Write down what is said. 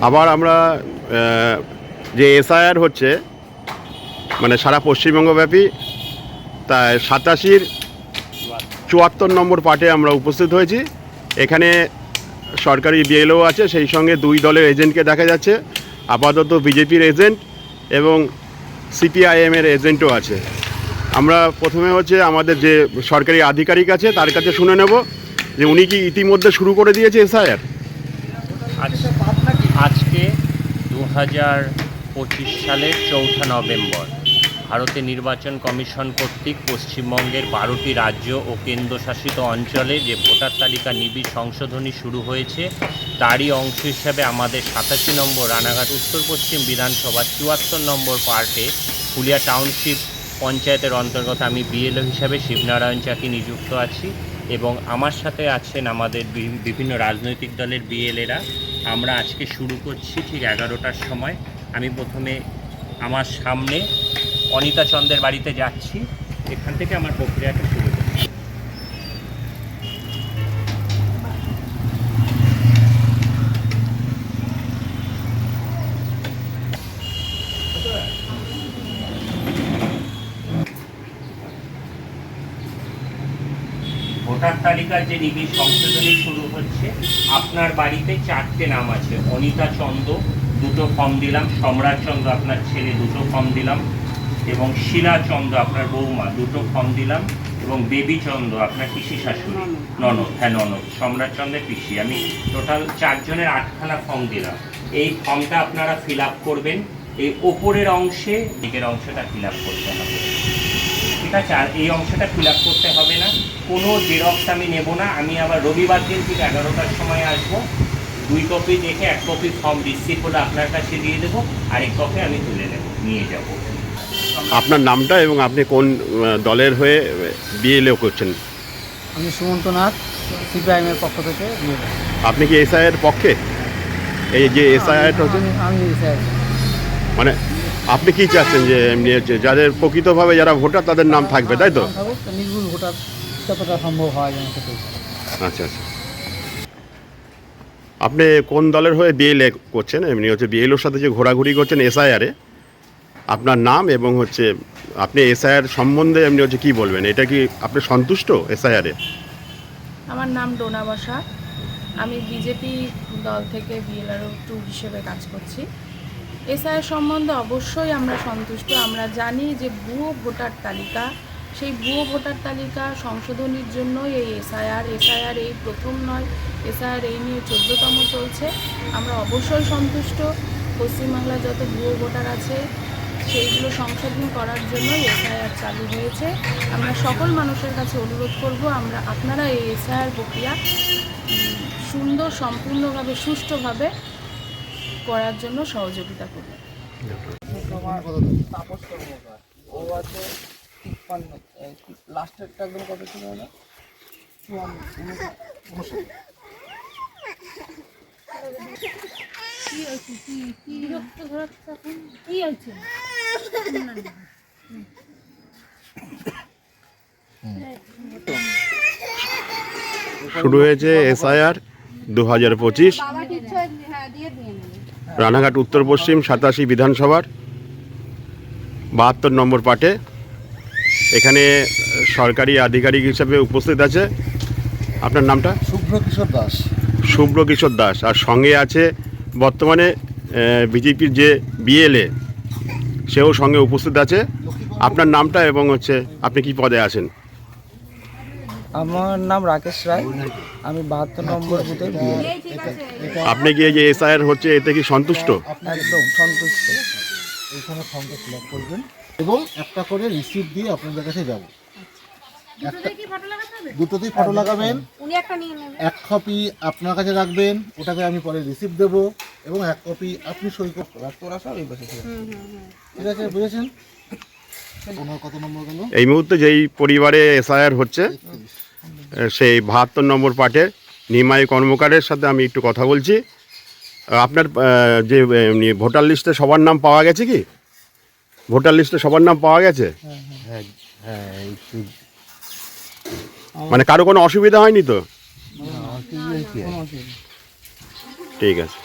আবার আমরা যে এসআইআর হচ্ছে মানে সারা পশ্চিমবঙ্গব্যাপী, তাই সাতাশির চুয়াত্তর নম্বর পার্টে আমরা উপস্থিত হয়েছি। এখানে সরকারি বিএলও আছে, সেই সঙ্গে দুই দলের এজেন্টকে দেখা যাচ্ছে, আপাতত বিজেপির এজেন্ট এবং সিপিআইএমের এজেন্টও আছে। আমরা প্রথমে হচ্ছে আমাদের যে সরকারি আধিকারিক আছে, তার কাছে শুনে নেব যে উনি কি ইতিমধ্যে শুরু করে দিয়েছে এসআইআর? আজ- আজকে দু হাজার পঁচিশ সালের চৌঠা নভেম্বর। ভারতের নির্বাচন কমিশন কর্তৃক পশ্চিমবঙ্গের বারোটি রাজ্য ও কেন্দ্রশাসিত অঞ্চলে যে ভোটার তালিকা নিবিড় সংশোধনী শুরু হয়েছে, তারই অংশ হিসাবে আমাদের সাতাশি নম্বর রানাঘাট উত্তর পশ্চিম বিধানসভার চুয়াত্তর নম্বর পার্টে ফুলিয়া টাউনশিপ পঞ্চায়েতের অন্তর্গত আমি বিএলও হিসাবে শিবনারায়ণ চাকি নিযুক্ত আছি। এবং আমার সাথে আছেন আমাদের বিভিন্ন রাজনৈতিক দলের বিএলএরা। আমরা আজকে শুরু করছি ঠিক এগারোটার সময়। আমি প্রথমে আমার সামনে অনিতা চন্দ্রের বাড়িতে যাচ্ছি। এখান থেকে আমার প্রক্রিয়াটা শুরু করছি ভোটার তালিকার যে নিবিড় সংশোধনী শুরু হচ্ছে, আপনার বাড়িতে চারটে নাম আছে। অনিতা চন্দ, দুটো ফর্ম দিলাম। সম্রাট চন্দ্র আপনার ছেলে, দুটো ফর্ম দিলাম। এবং শিলা চন্দ্র আপনার বৌমা, দুটো ফর্ম দিলাম। এবং বেবি চন্দ্র আপনার পিসি শাশুড়ি, ননদ হ্যাঁ ননদ। সম্রাট চন্দ্রের পিসি। আমি টোটাল চারজনের আটখানা ফর্ম দিলাম। এই ফর্মটা আপনারা ফিল করবেন। এই ওপরের অংশে, দিকের অংশটা ফিল করতে হবে। ঠিক আছে? আর এই অংশটা ফিল করতে হবে না। কোনো জেরক্স আমি নেব না আমি আবার রবিবার দিন ঠিক এগারোটার সময় আসব। দুই কপি দেখে এক কপি ফর্ম রিসিভ হলে আপনার কাছে দিয়ে দেবো আর এক কপি আমি তুলে নেব নিয়ে যাব। আপনার নামটা এবং আপনি কোন দলের হয়ে বিএলও করছেন? আমি সুমন্ত নাথ সিপিআইএমের পক্ষ থেকে আপনি কি এসআইয়ের পক্ষে? এই যে এসআইআরটা হচ্ছে আমি- আমি স্যার মানে আপনি কি চাচ্ছেন যে এমনি হচ্ছে যাদের প্রকৃতভাবে যারা ভোটার তাদের নাম থাকবে তাই তো নির্ভুল ভোটার। যতটা সম্ভব হয় যেন আচ্ছা আচ্ছা। আপনি কোন দলের হয়ে বিএলএ করছেন? এমনি হচ্ছে বিএলওর সাথে যে ঘোরাঘুরি করছেন এসআইআরে আপনার নাম এবং হচ্ছে আপনি এসআইআর সম্বন্ধে এমনি হচ্ছে কি বলবেন? এটা কি আপনি সন্তুষ্ট এসআইআরে আমার নাম ডোনা বসা। আমি বিজেপি দল থেকে বিএলআরও টু হিসেবে কাজ করছি। এসআইয়ের সম্বন্ধে অবশ্যই আমরা সন্তুষ্ট। আমরা জানি যে ভুয়ো ভোটার তালিকা সেই ভুয়ো ভোটার তালিকা সংশোধনীর জন্যই এই এসআইআর এসআইআর এই প্রথম নয় এসআইআর এই নিয়ে চোদ্দতম চলছে। আমরা অবশ্যই সন্তুষ্ট। পশ্চিমবাংলার যত ভুয়ো ভোটার আছে সেইগুলো সংশোধন করার জন্যই এসআইআর চালু হয়েছে। আমরা সকল মানুষের কাছে অনুরোধ করব আমরা আপনারা এই এসআইআর প্রক্রিয়া সুন্দর সম্পূর্ণভাবে সুষ্ঠুভাবে করার জন্য সহযোগিতা করবেন আছে লাস্টেরটা একদম কত ছিল শুরু হয়েছে এসআইআর দু হাজার পঁচিশ, রানাঘাট উত্তর পশ্চিম সাতাশি বিধানসভার বাহাত্তর নম্বর পার্টে এখানে সরকারি আধিকারিক হিসেবে উপস্থিত আছে। আপনার নামটা? শুভ্র কিশোর দাস। শুভ্র কিশোর দাস। আর সঙ্গে আছে বর্তমানে বিজেপির যে বিএলএ সেও সঙ্গে উপস্থিত আছে। আপনার নামটা এবং হচ্ছে আপনি কি পদে আছেন? আমার নাম রাকেশ রায়। আমি বাহাত্তর নম্বর বুথের আপনি কি এই যে এসআইআর হচ্ছে এতে কি সন্তুষ্ট? একদম সন্তুষ্ট। এইখানে ফর্মটা ফিল আপ করবেন। এবং একটা করে রিসিপ্ট দিয়ে আপনাদের কাছে যাব। দুটোতেই ফটো লাগাবেন। উনি একটা নিয়ে নেবেন। এক কপি আপনার কাছে রাখবেন ওটাকে আমি পরে রিসিপ্ট দেবো এবং এক কপি আপনি সই ঠিক আছে বুঝেছেন? কত নম্বর গেল? এই মুহূর্তে যেই পরিবারে এসআইআর হচ্ছে সেই বাহাত্তর নম্বর পার্টে নিমাই কর্মকারের সাথে আমি একটু কথা বলছি। আপনার যে ভোটার লিস্টে সবার নাম পাওয়া গেছে কি? ভোটার লিস্টে সবার নাম পাওয়া গেছে? মানে কারও কোনো অসুবিধা হয়নি তো। ঠিক আছে।